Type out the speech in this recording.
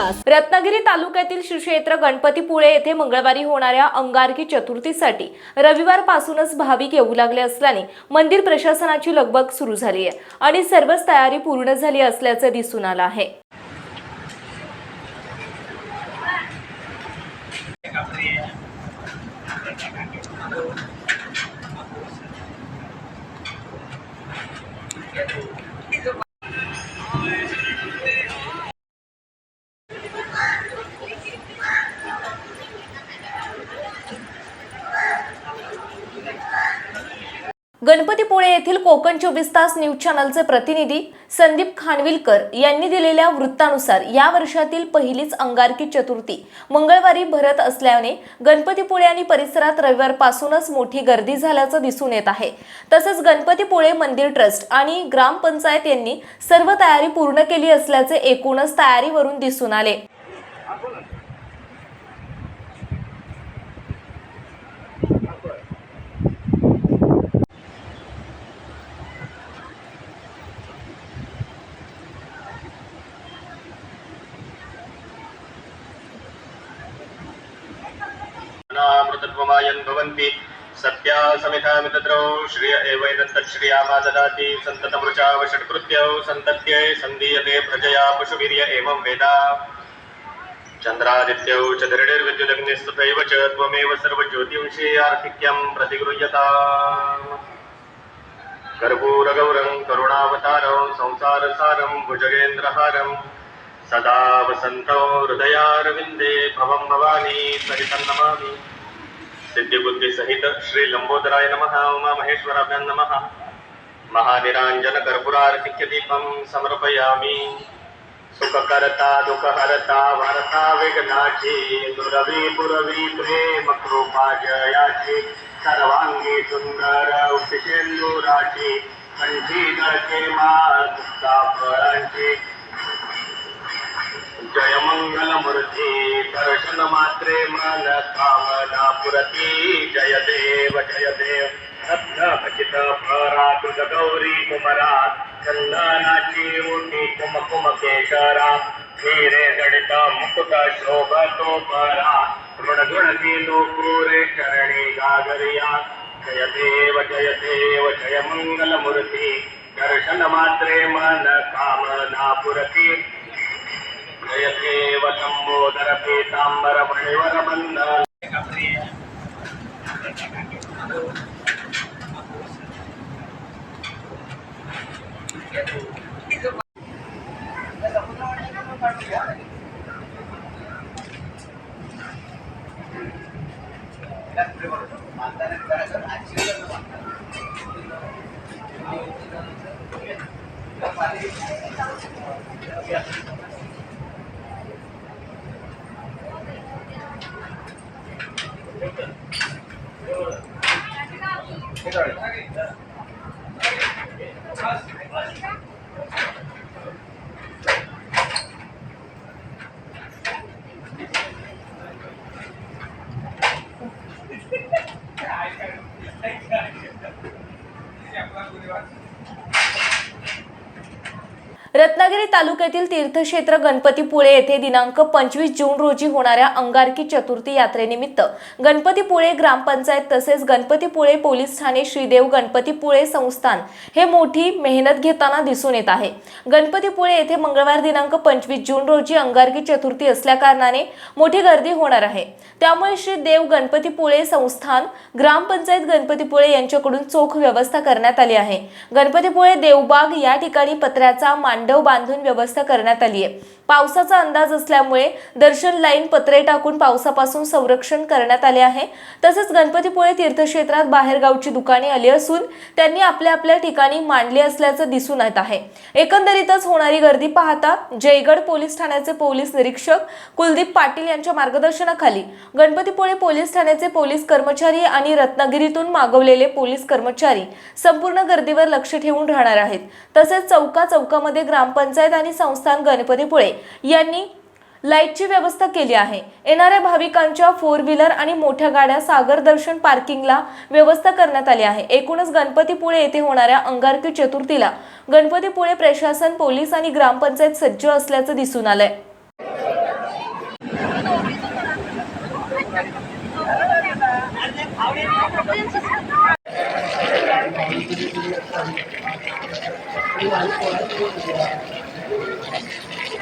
तास. रत्नागिरी तालुक्यातील श्रीक्षेत्र गणपतीपुळे येथे मंगळवारी होणाऱ्या अंगारकी चतुर्थीसाठी रविवारपासूनच भाविक येऊ लागले असल्याने मंदिर प्रशासनाची लगबग सुरू झाली आहे आणि सर्वच तयारी पूर्ण झाली असल्याचं दिसून आलं आहे. गणपतीपुळे येथील कोकण चोवीस तास न्यूज चॅनलचे प्रतिनिधी संदीप खानविलकर यांनी दिलेल्या वृत्तानुसार या वर्षातील पहिलीच अंगारकी चतुर्थी मंगळवारी भरत असल्याने गणपतीपुळे आणि परिसरात रविवारपासूनच मोठी गर्दी झाल्याचं दिसून येत आहे. तसंच गणपतीपुळे मंदिर ट्रस्ट आणि ग्रामपंचायत यांनी सर्व तयारी पूर्ण केली असल्याचे एकूणच तयारीवरून दिसून आले. भवन्ति। सत्या समितामितद्रौ श्रिय एवैदत्तश्रियामा ददाति सन्ततमृचावषट्कृत्यौ सन्तत्यै सन्दीयते प्रजया पशुवीर्य एवं वेदा। चन्द्रादित्यौ च धरणिर्विद्युदग्निस्तथैव च त्वमेव सर्वज्योतिंषे आर्थिक्यं प्रतिगृह्यता। कर्पूरगौरं करुणावतारं संसारसारं भुजगेन्द्रहारं। सदा वसन्तौ हृदयारविन्दे भवं भवानी सरितं नमामि सिद्धिबुद्धिसहित श्रीलम्बोदराय नमः उमामहेश्वराभ्यां नमः। महानिराञ्जनकर्पूरार्तिक्यदीपं समर्पयामि। सुखकर्ता दुःखहरता वार्ता विघ्नाची दुरवी पुरवी प्रेम कृपा जयाची सर्वांगी सुंदर उपशेंदुराची कंठी गळके माता फळांची जय मंगल मूर्ती दर्शन मात्रे मन कामना पुरती जय देव जय देव। भजित खचित तुझ गौरी कुमरा चंदनाची उठी कुम कुम केशरा। हिरे गणित मुकुट शोभतो परा। गुण गुण केलो पुरे चरणी गागरिया। जय देव जय देव जय मंगल मूर्ती दर्शन मात्रे मन कामना पुरती जयदेव लंबोदर पीतांबर मणिवर बंधन रत्नागिरी तालुक्यातील तीर्थक्षेत्र गणपतीपुळे येथे दिनांक पंचवीस जून रोजी होणाऱ्या अंगारकी चतुर्थी यात्रेनिमित्त गणपतीपुळे ग्रामपंचायत तसेच गणपतीपुळे पोलीस ठाणे श्रीदेव गणपतीपुळे संस्थान हे मोठी मेहनत घेताना दिसून येत आहे. गणपतीपुळे येथे मंगळवार दिनांक पंचवीस जून रोजी अंगारकी चतुर्थी असल्याकारणाने मोठी गर्दी होणार आहे. त्यामुळे श्री देव गणपतीपुळे संस्थान ग्रामपंचायत गणपतीपुळे यांच्याकडून चोख व्यवस्था करण्यात आली आहे. गणपतीपुळे देवबाग या ठिकाणी पत्र्याचा मांडव बांध बांधून व्यवस्था करण्यात आली आहे पावसाचा अंदाज असल्यामुळे दर्शन लाईन पत्रे टाकून पावसापासून संरक्षण करण्यात आले आहे. तसेच गणपतीपुळे तीर्थक्षेत्रात बाहेरगावची दुकाने आली असून त्यांनी आपल्या आपल्या ठिकाणी मांडली असल्याचं दिसून येत आहे. एकंदरीतच होणारी गर्दी पाहता जयगड पोलीस ठाण्याचे पोलीस निरीक्षक कुलदीप पाटील यांच्या मार्गदर्शनाखाली गणपतीपुळे पोलीस ठाण्याचे पोलीस कर्मचारी आणि रत्नागिरीतून मागवलेले पोलीस कर्मचारी संपूर्ण गर्दीवर लक्ष ठेवून राहणार आहेत. तसेच चौका चौकामध्ये ग्रामपंचायत पंचायत आणि संस्थान गणपतीपुळे यांनी लाईटची व्यवस्था केली आहे. येणाऱ्या भाविकांच्या फोर व्हीलर आणि मोठ्या गाड्या सागर दर्शन पार्किंगला व्यवस्था करण्यात आली आहे. एकूणच गणपतीपुळे येथे होणाऱ्या अंगारकी चतुर्थीला गणपतीपुळे प्रशासन पोलीस आणि ग्रामपंचायत सज्ज असल्याचं दिसून आलंय.